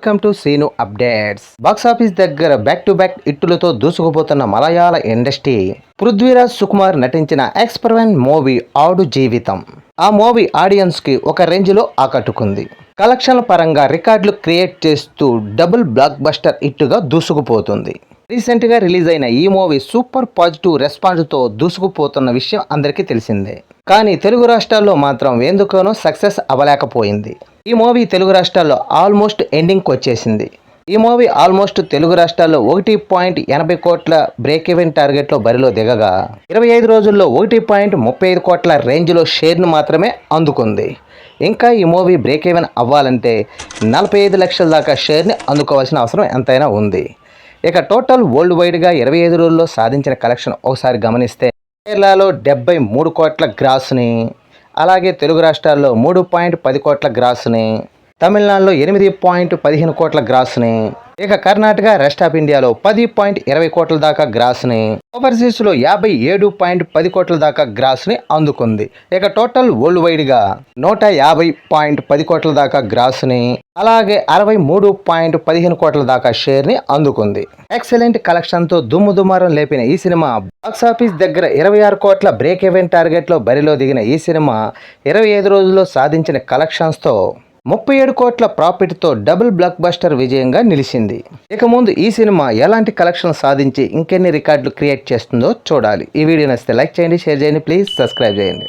Welcome to Seenu updates box office దగ్గర back to back ఇట్టులతో దూసుకుపోతున్న మలయాళ ఇండస్ట్రీ పృథ్వీరాజ్ సుకుమార్ నటించిన ఎక్స్పెరిమెంట్ మూవీ ఆడు జీవితం. ఆ మూవీ ఆడియన్స్కి ఒక రేంజ్లో ఆకట్టుకుంది. కలెక్షన్ల పరంగా రికార్డులు క్రియేట్ చేస్తూ డబుల్ బ్లాక్ బస్టర్ ఇట్టుగా దూసుకుపోతుంది. రీసెంట్గా రిలీజ్ అయిన ఈ మూవీ సూపర్ పాజిటివ్ రెస్పాన్స్తో దూసుకుపోతున్న విషయం అందరికీ తెలిసిందే. కానీ తెలుగు రాష్ట్రాల్లో మాత్రం ఎందుకనో సక్సెస్ అవ్వలేకపోయింది. ఈ మూవీ తెలుగు రాష్ట్రాల్లో ఆల్మోస్ట్ ఎండింగ్కి వచ్చేసింది ఈ మూవీ ఆల్మోస్ట్ తెలుగు రాష్ట్రాల్లో ఒకటి పాయింట్ ఎనభై కోట్ల బ్రేక్ ఈవెన్ టార్గెట్లో బరిలో దిగగా ఇరవై ఐదు రోజుల్లో ఒకటి పాయింట్ ముప్పై ఐదు కోట్ల రేంజ్లో షేర్ను మాత్రమే అందుకుంది. ఇంకా ఈ మూవీ బ్రేక్ ఈవెన్ అవ్వాలంటే నలభై ఐదు లక్షల దాకా షేర్ని అందుకోవాల్సిన అవసరం ఎంతైనా ఉంది. ఇక టోటల్ వరల్డ్ వైడ్గా ఇరవై ఐదు రోజుల్లో సాధించిన కలెక్షన్ ఒకసారి గమనిస్తే కేరళలో డెబ్బై మూడు కోట్ల గ్రాస్ని అలాగే తెలుగు రాష్ట్రాల్లో మూడు పాయింట్ పది కోట్ల గ్రాస్ని తమిళనాడులో ఎనిమిది పాయింట్ పదిహేను కోట్ల గ్రాస్ని ఇక కర్ణాటక రెస్ట్ ఆఫ్ ఇండియాలో పది పాయింట్ ఇరవై కోట్ల దాకా గ్రాస్ని ఓవర్సీస్లో యాభై ఏడు పాయింట్ పది కోట్ల దాకా గ్రాస్ని అందుకుంది. ఇక టోటల్ వరల్డ్ వైడ్గా నూట యాభై పాయింట్ పది కోట్ల దాకా గ్రాస్ని అలాగే అరవై మూడు పాయింట్ పదిహేను కోట్ల దాకా షేర్ని అందుకుంది. ఎక్సలెంట్ కలెక్షన్తో దుమ్ము దుమారం లేపిన ఈ సినిమా బాక్స్ ఆఫీస్ దగ్గర ఇరవై ఆరు కోట్ల బ్రేక్ ఈవెన్ టార్గెట్లో బరిలో దిగిన ఈ సినిమా ఇరవై ఐదు రోజుల్లో సాధించిన కలెక్షన్స్తో ముప్పై ఏడు కోట్ల ప్రాఫిట్తో డబుల్ బ్లాక్ బస్టర్ విజయంగా నిలిచింది. ఇక ముందు ఈ సినిమా ఎలాంటి కలెక్షన్ సాధించి ఇంకెన్ని రికార్డులు క్రియేట్ చేస్తుందో చూడాలి. ఈ వీడియో నచ్చితే లైక్ చేయండి షేర్ చేయండి ప్లీజ్ సబ్స్క్రైబ్ చేయండి.